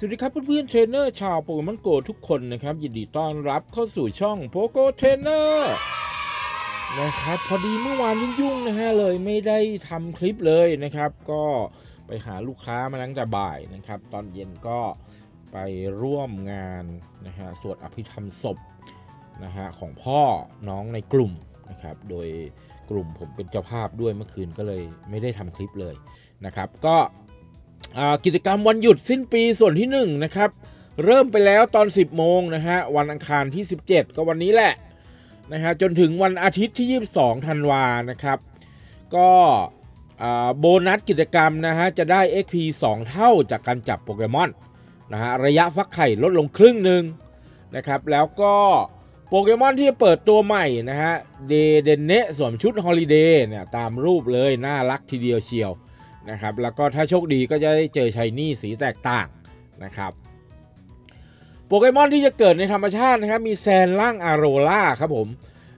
สวัสดีครับเพื่อนๆเทรนเนอร์ชาวโปเกมอนโกทุกคนนะครับ ยินดีต้อนรับเข้าสู่ช่องโปโกเทรนเนอร์นะครับพอดีเมื่อวานยุ่งๆนะฮะเลยไม่ได้ทำคลิปเลยนะครับ ก็ไปหาลูกค้ามาตั้งแต่บ่ายนะครับ ตอนเย็นก็ไปร่วมงานนะฮะสวดอภิธรรมศพนะฮะของพ่อน้องในกลุ่มนะครับ โดยกลุ่มผมเป็นเจ้าภาพด้วยเมื่อคืนก็เลยไม่ได้ทำคลิปเลยนะครับ ก็ กิจกรรมวันหยุดสิ้นปีส่วนที่1นะครับเริ่มไปแล้วตอน 10 โมงนะฮะวันอังคารที่ 17 ก็วันนี้แหละนะฮะจนถึงวันอาทิตย์ที่ 22 ธันวานะครับ ก็โบนัสกิจกรรมนะฮะจะได้ XP 2 เท่าจากการจับโปเกมอนนะฮะระยะฟักไข่ลดลงครึ่งหนึ่งนะครับแล้วก็โปเกมอนที่เปิดตัวใหม่นะฮะเดเดเนะสวมชุดฮอลิเดย์เนี่ยตามรูปเลย น่ารักทีเดียวเชียว นะครับ แล้วก็ถ้าโชคดีก็จะได้เจอชายนี่สีแตกต่างนะครับ โปเกมอนที่จะเกิดในธรรมชาตินะครับ มีแซนร่างอาโรล่าครับผม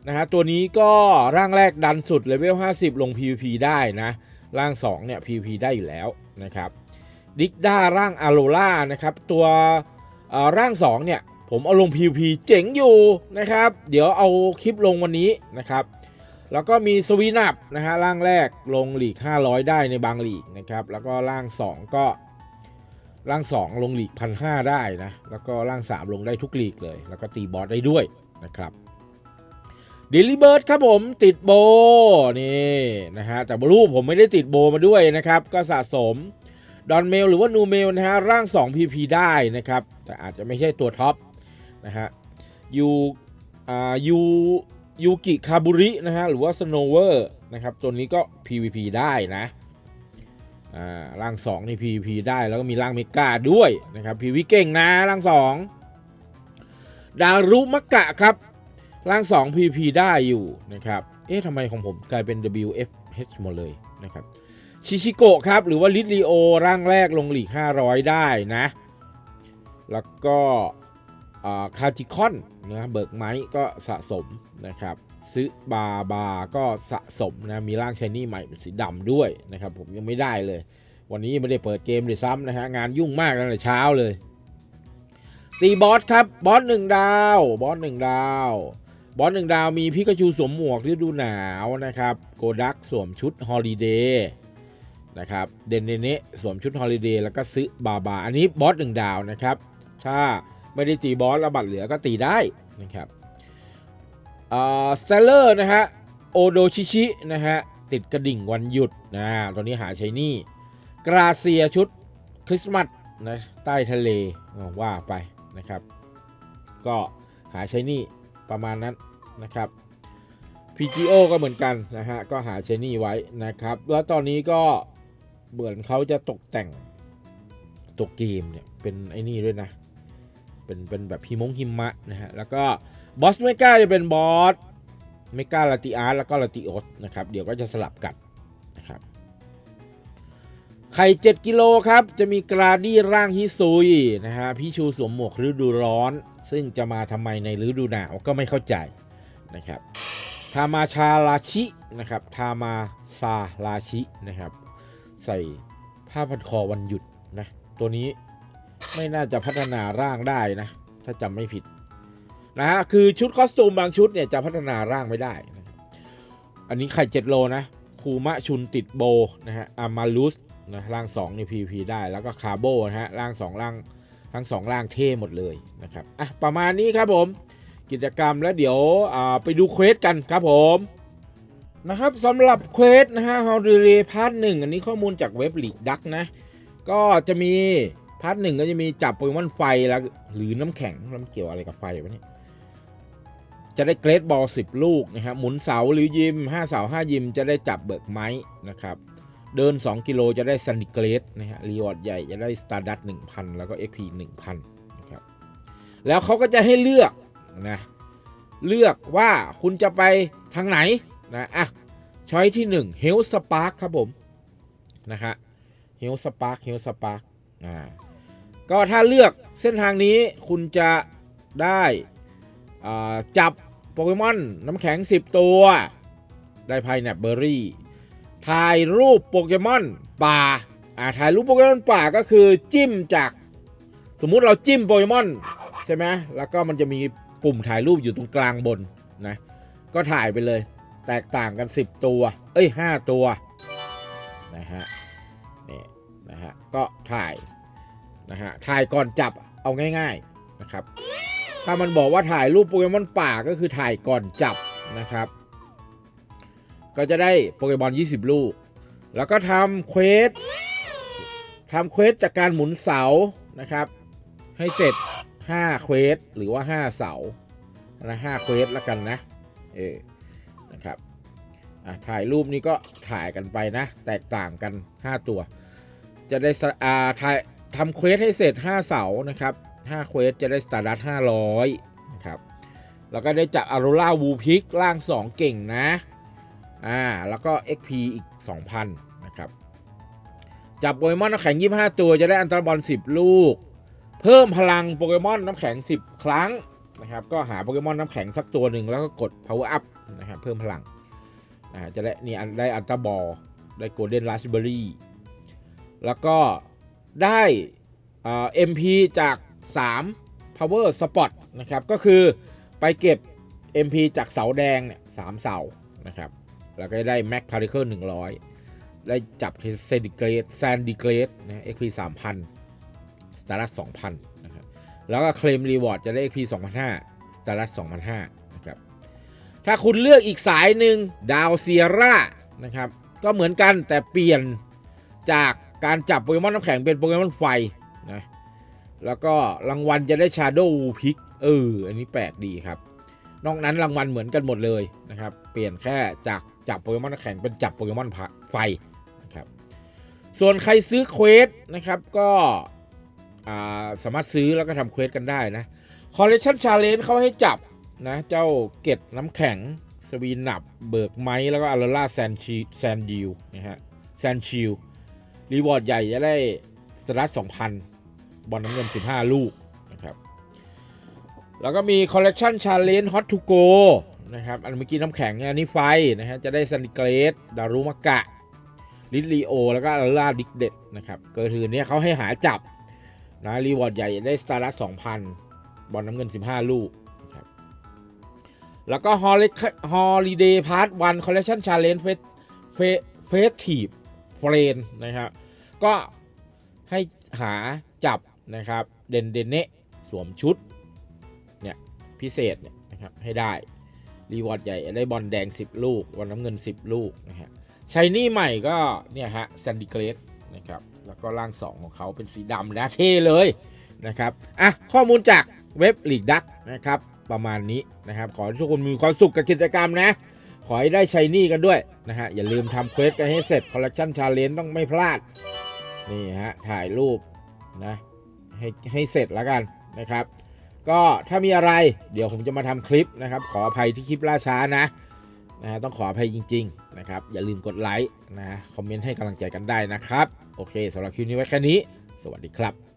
นะฮะตัวนี้ก็ร่างแรกดันสุดเลเวล 50 ลง PVP ได้นะ ร่าง 2 เนี่ย PVP ได้อยู่แล้วนะครับดิกด้าร่างอาโรล่านะครับ ตัวอ่อร่าง 2 เนี่ย ผมเอาลง PVP เจ๋งอยู่นะครับ เดี๋ยวเอาคลิปลงวันนี้นะครับ แล้วก็มีสวีนับนะฮะร่างแรกลงหลีก 500 ได้ในบางหลีกนะครับ แล้วก็ร่าง 2 ก็ร่าง 2 ลงหลีก 1,500 ได้นะ แล้วก็ร่าง 3 ลงได้ทุกหลีกเลย แล้วก็ตีบอสได้ด้วยนะครับเดลิเบิร์ดครับผมติดโบนี่นะฮะแต่รูปผมไม่ได้ติดโบมาด้วยนะครับ ก็สะสมดอนเมลหรือว่านูเมลนะฮะร่าง 2 PP ได้นะครับ แต่อาจจะไม่ใช่ตัวท็อปนะฮะยูอ่ายู ยูกิคาบุรินะฮะหรือว่าสโนเวอร์นะครับตัวนี้ก็ PVP ได้นะอ่าร่าง2นี่ PVP ได้แล้วก็มีร่างเมกาด้วยนะครับ PVP เก่งนะร่าง 2 ดารุมักะครับร่าง 2 PVP ได้อยู่นะครับเอ๊ะทำไมของผมกลายเป็น WFH หมดเลยนะครับชิชิโกะครับหรือว่าลิทริโอร่างแรกลงหลีก500 ได้นะ แล้วก็ คาร์ติคอนนะเบิกไม้ก็สะสมนะครับซื้อบาบาก็สะสมนะมีร่างชายนี่ใหม่เป็นสีดำด้วยนะครับผมยังไม่ได้เลย วันนี้ไม่ได้เปิดเกมเลยซ้ำนะฮะงานยุ่งมากตั้งแต่เช้าเลยตีบอสครับบอสหนึ่งดาวบอสหนึ่งดาวบอสหนึ่งดาวมีพิกาชูสวมหมวกฤดูหนาวนะครับโกดักสวมชุดฮอลิเดย์นะครับเดนเนเนสวมชุดฮอลิเดย์แล้วก็ซื้อบาบา อันนี้บอสหนึ่งดาวนะครับถ้า ไม่ได้ตีบอสแล้วบัตรเหลือก็ตีได้นะครับสเตลเลอร์นะฮะโอโดชิชินะฮะติดกระดิ่งวันหยุดนะตอนนี้หาใช้นี่กราเซียชุดคริสต์มาสนะใต้ทะเลว่าไปนะครับ ก็หาใช้นี่ประมาณนั้นนะครับ PGO ก็เหมือนกันนะฮะก็หาใช้นี่ไว้นะครับ แล้วตอนนี้ก็เหมือนเขาจะตกแต่งตัวเกมเนี่ยเป็นไอ้นี่ด้วยนะ เป็นเป็นแบบฮิมงหิมะนะฮะแล้วก็บอสเมกาจะเป็นบอสเมกาลาติอาร์แล้วก็ลาติโอสนะครับเดี๋ยวก็จะสลับกันนะครับไข่7กิโลครับจะมีกราดี้ร่างฮิซุยนะฮะพี่ชูสวมหมวกฤดูร้อน ซึ่งจะมาทำไมในฤดูหนาวก็ไม่เข้าใจนะครับทามาชาราชินะครับทามาซาราชินะครับ ใส่ผ้าพันคอวันหยุดนะตัวนี้ ไม่น่าจะพัฒนาร่างได้นะ ถ้าจำไม่ผิดนะฮะคือชุดคอสตูมบางชุดเนี่ยจะพัฒนาร่างไม่ได้นะอันนี้ไข่7โลนะคูมะชุนติดโบนะฮะอามาลุสนะร่าง2ใน PVP ได้แล้วก็คาโบนะฮะร่าง2ร่างทั้ง2ร่างเท่หมดเลยนะครับอะประมาณนี้ครับผมกิจกรรมแล้วเดี๋ยวอ่าไปดูเควสกันครับผมนะครับสำหรับเควสนะฮะฮอลเดย์พาร์ทหนึ่งอันนี้ข้อมูลจากเว็บลีกดักนะ ก็จะมี พาร์ทหนึ่งก็จะมีจับโปเกมอนไฟแล้วหรือน้ำแข็งแล้วมันเกี่ยวอะไรกับไฟวะเนี่ยจะได้เกรดบอลสิบลูกนะครับหมุนเสาหรือยิมห้าเสาห้ายิมจะได้จับเบิกไม้นะครับ เดิน 2 กิโลจะได้ซันดิเกรดนะฮะรีวอร์ดใหญ่จะได้สตาร์ดัตหนึ่งพันแล้วก็ XP หนึ่งพันนะครับแล้วเขาก็จะให้เลือกนะเลือกว่าคุณจะไปทางไหนนะอะช้อยที่1 h e l l Spark ครับผมนะฮะ h e l l Spark h e l l Spark อ่า ก็ถ้าเลือกเส้นทางนี้คุณจะได้จับโปเกมอนน้ำแข็ง 10 ตัว ได้พายแนบเบอร์รี่ ถ่ายรูปโปเกมอนป่าอ่าถ่ายรูปโปเกมอนป่าก็คือจิ้มจาก สมมุติเราจิ้มโปเกมอนใช่ไหมแล้วก็มันจะมีปุ่มถ่ายรูปอยู่ตรงกลางบนนะก็ถ่ายไปเลย แตกต่างกัน 10 ตัว เอ้ย 5 ตัวนะฮะนี่นะฮะก็ถ่าย นะฮะถ่ายก่อนจับเอาง่าย ๆนะครับ ถ้ามันบอกว่าถ่ายรูปโปเกมอนป่าก็คือถ่ายก่อนจับนะครับ ก็จะได้โปเกมอน 20 ลูก แล้วก็ทำเควสทำเควสจากการหมุนเสานะครับ ให้เสร็จ 5 เควสหรือว่า 5 เสานะ5เควสแล้วกันนะ เออ นะครับ อะ ถ่ายรูปนี้ก็ถ่ายกันไปนะ แตกต่างกัน 5 ตัว จะได้สอ่าถ่าย ทำเควสให้เสร็จ 5 เสานะครับ5เควสจะได้สตาร์ดัต500นะครับแล้วก็ได้จับอารูล่าวูพิกล่าง 2 เก่งนะอ่าแล้วก็ XP อีก 2,000นะครับจับโปเกมอนน้ำแข็ง 25 ตัวจะได้อันตราบอล 10 ลูก เพิ่มพลังโปเกมอนน้ำแข็ง 10 ครั้งนะครับก็หาโปเกมอนน้ำแข็งสักตัวหนึ่งแล้วก็กด power up นะครับเพิ่มพลังอ่าจะได้นี่ได้อันตราบอลได้โกลเด้นราสเบอรี่แล้วก็ ได้อ่า MP จาก 3 power spot นะครับ ก็คือไปเก็บ MP จากเสาแดงเนี่ยสามเสานะครับ แล้วก็ได้ Mac Particle 100ได้จับเซนดิเกรดแซนดิเกรดนะ XP 3,000สตาร์ลัส2,000นะครับ แล้วก็เคลมรีวอร์ดจะได้ XP 2,500สตาร์ลัส2,500นะครับ ถ้าคุณเลือกอีกสายหนึ่งดาวเซียร่านะครับ ก็เหมือนกันแต่เปลี่ยนจาก การจับโปเกมอนน้ำแข็งเป็นโปเกมอนไฟนะแล้วก็รางวัลจะได้ Shadow Pick เอออันนี้แปลกดีครับ นอกนั้นรางวัลเหมือนกันหมดเลยนะครับ เปลี่ยนแค่จากจับโปเกมอนน้ำแข็งเป็นจับโปเกมอนไฟนะครับส่วนใครซื้อเควสนะครับก็าสามารถซื้อแล้วก็ทำเควสกันได้นะคอลเล t ชันชาเลนจ์เขาให้จับนะเจ้าเกตน้ำแข็งสวีนับ เบิกไม้แล้วก็อาร์ล่าแซนชีแซนดิวนะฮะแซนชิล รีวอร์ดใหญ่จะได้สตาร์ท2,000บอลน้ำเงิน 15 ลูกนะครับ แล้วก็มีคอลเล t ชันชาเลนจ์ฮอตทูโกนะครับ อันเมื่อกี้น้ำแข็งเนี่ยอันนี้ไฟนะฮะ จะได้ซันดิเกรสดารุมะกะ ลิลีโอ แล้วก็อาร์ล่าดิกเด็ดนะครับ เกิดถือเนี้ยเขาให้หาจับนะรีวอร์ดใหญ่ได้สตาร์ท2,000บอลน้ำเงิน 15 ลูกนะครับแล้วก็ฮอลลิเดย์พาร์ทวันคอลเลคชันชาเลนจ์เฟสเฟสทีฟ เฟรนนะครับก็ให้หาจับนะครับเดนเดนเนะสวมชุดเนี่ยพิเศษเนี่ยนะครับให้ได้ รีวอร์ดใหญ่ได้บอลแดง 10 ลูกบอลน้ำเงิน 10 ลูกนะฮะชายนี่ใหม่ก็เนี่ยฮะแซนดิเกรสนะครับแล้วก็ร่าง 2 ของเขาเป็นสีดำนะเท่เลยนะครับอะข้อมูลจากเว็บลีกดักนะครับประมาณนี้นะครับ ขอให้ทุกคนมีความสุขกับกิจกรรมนะ อให้ได้ชัยนี่กันด้วยนะฮะ อย่าลืมทำเควสกันให้เสร็จคอลเลคชันชาเลนต้องไม่พลาด นี่ฮะ ถ่ายรูปนะให้ให้เสร็จแล้วกันนะครับ ก็ถ้ามีอะไรเดี๋ยวผมจะมาทำคลิปนะครับ ขออภัยที่คลิปล่าช้านะนะฮะต้องขออภัยจริง ๆ นะครับ อย่าลืมกดไลค์นะคอมเมนต์ให้กำลังใจกันได้นะครับ โอเคสำหรับคลิปนี้ไว้แค่นี้ สวัสดีครับ